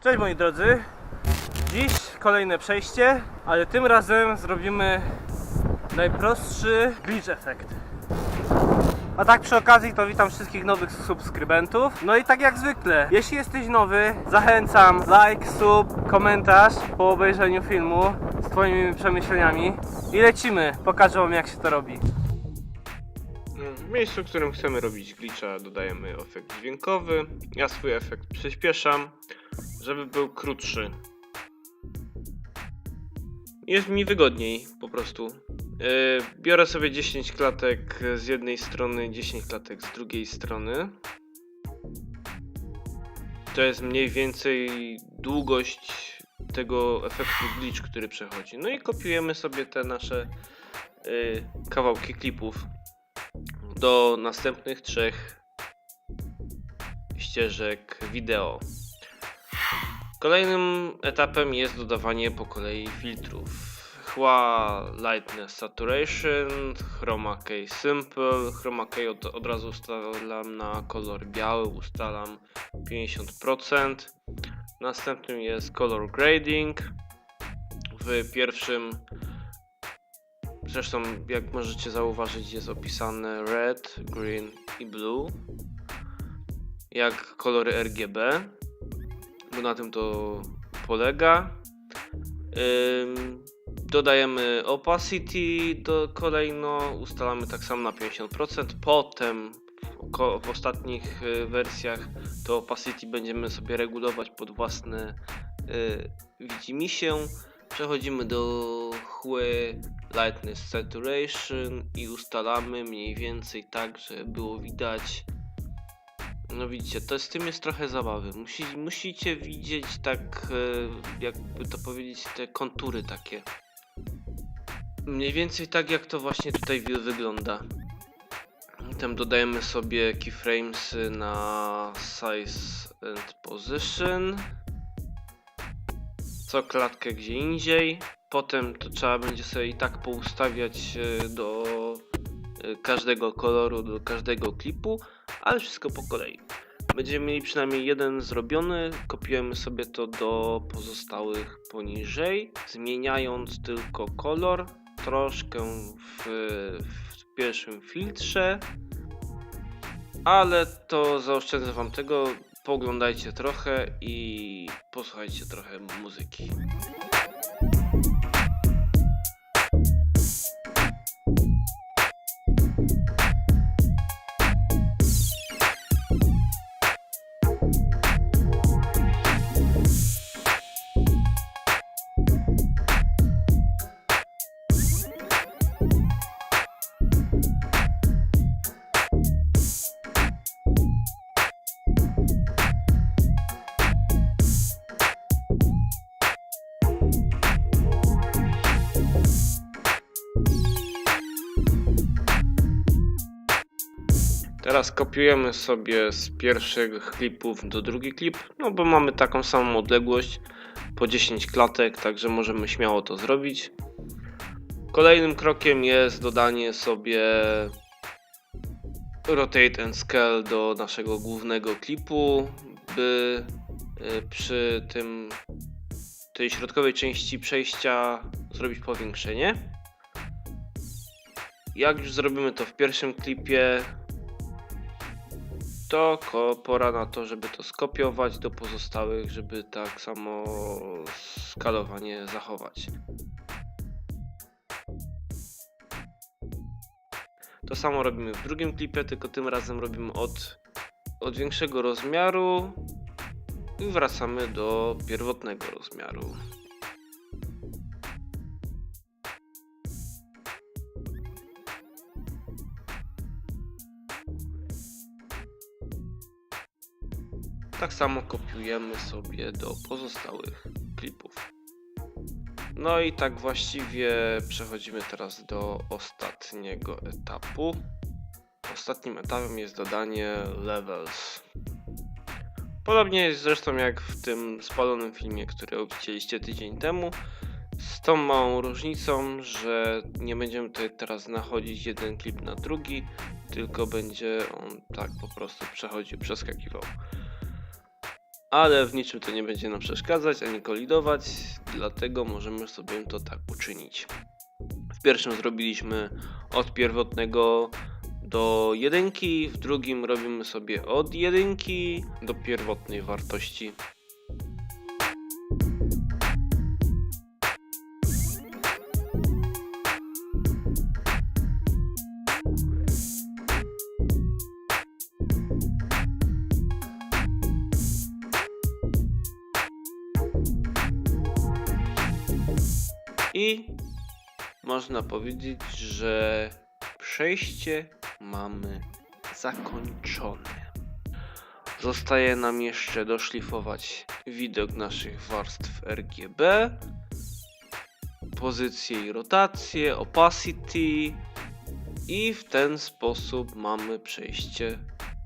Cześć moi drodzy. Dziś kolejne przejście, ale tym razem zrobimy najprostszy glitch efekt. A tak przy okazji to witam wszystkich nowych subskrybentów. No i tak jak zwykle, jeśli jesteś nowy, zachęcam like, sub, komentarz po obejrzeniu filmu z twoimi przemyśleniami. I lecimy, pokażę wam jak się to robi. W miejscu, w którym chcemy robić glitcha dodajemy efekt dźwiękowy. Ja swój efekt przyspieszam, żeby był krótszy. Jest mi wygodniej po prostu. Yy, biorę sobie 10 klatek z jednej strony, 10 klatek z drugiej strony. To jest mniej więcej długość tego efektu glitch, który przechodzi. No i kopiujemy sobie te nasze yy, kawałki klipów do następnych trzech ścieżek wideo. Kolejnym etapem jest dodawanie po kolei filtrów. Chła Lightness Saturation, Chroma Key Simple, Chroma Key od, od razu ustalam na kolor biały, ustalam 50%. Następnym jest Color Grading. W pierwszym Zresztą, jak możecie zauważyć, jest opisane red, green i blue. Jak kolory RGB, bo na tym to polega. Dodajemy opacity do kolejno, ustalamy tak samo na 50%. Potem w, ostatnich y, wersjach to opacity będziemy sobie regulować pod własne y, widzimisię. Przechodzimy do chły Lightness Saturation i ustalamy mniej więcej tak, żeby było widać. No widzicie, to z tym jest trochę zabawy. Musi, musicie widzieć tak, e, jakby to powiedzieć, te kontury takie. Mniej więcej tak jak to właśnie tutaj wygląda. Potem dodajemy sobie keyframes na size and position. Co klatkę gdzie indziej. Potem to trzeba będzie sobie i tak poustawiać e, do każdego koloru, do każdego klipu, ale wszystko po kolei. Będziemy mieli przynajmniej jeden zrobiony, kopiujemy sobie to do pozostałych poniżej, zmieniając tylko kolor, troszkę w, w pierwszym filtrze, ale to zaoszczędzę wam tego, poglądajcie trochę i posłuchajcie trochę muzyki. Teraz kopiujemy sobie z pierwszych klipów do drugi klip, no bo mamy taką samą odległość, po 10 klatek, także możemy śmiało to zrobić. Kolejnym krokiem jest dodanie sobie Rotate and Scale do naszego głównego klipu, by y, przy tym tej środkowej części przejścia zrobić powiększenie. Jak już zrobimy to w pierwszym klipie, to pora na to, żeby to skopiować do pozostałych, żeby tak samo skalowanie zachować. Samo robimy w drugim klipie, tylko tym razem robimy od, od większego rozmiaru i wracamy do pierwotnego rozmiaru. Tak samo kopiujemy sobie do pozostałych klipów. No i tak właściwie przechodzimy teraz do ostatniego etapu. Ostatnim etapem jest dodanie levels. Podobnie jest zresztą jak w tym spalonym filmie, który widzieliście tydzień temu. Z tą małą różnicą, że nie będziemy tutaj teraz nachodzić jeden klip na drugi, tylko będzie on tak po prostu przechodził, przeskakiwał. Ale w niczym to nie będzie nam przeszkadzać ani kolidować, dlatego możemy sobie to tak uczynić. W pierwszym zrobiliśmy od pierwotnego do jedynki, w drugim robimy sobie od jedynki do pierwotnej wartości. I można powiedzieć, że przejście mamy zakończone. Zostaje nam jeszcze doszlifować widok naszych warstw RGB, pozycję i rotację, opacity i w ten sposób mamy przejście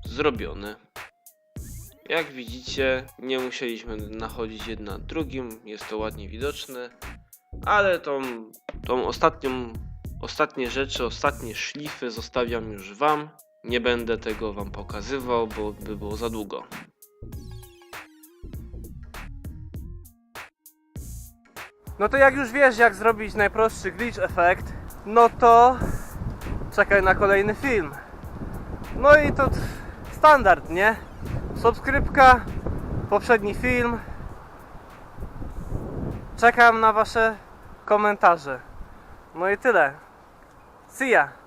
zrobione. Jak widzicie, nie musieliśmy nachodzić jedna drugim, jest to ładnie widoczne, ale tą, tą ostatnią, ostatnie rzeczy, ostatnie szlify zostawiam już Wam. Nie będę tego Wam pokazywał, bo by było za długo. No to jak już wiesz, jak zrobić najprostszy glitch efekt, no to czekaj na kolejny film. No i to standard, nie? Subskrypka, poprzedni film. Czekam na Wasze komentarze. No i tyle. See ya!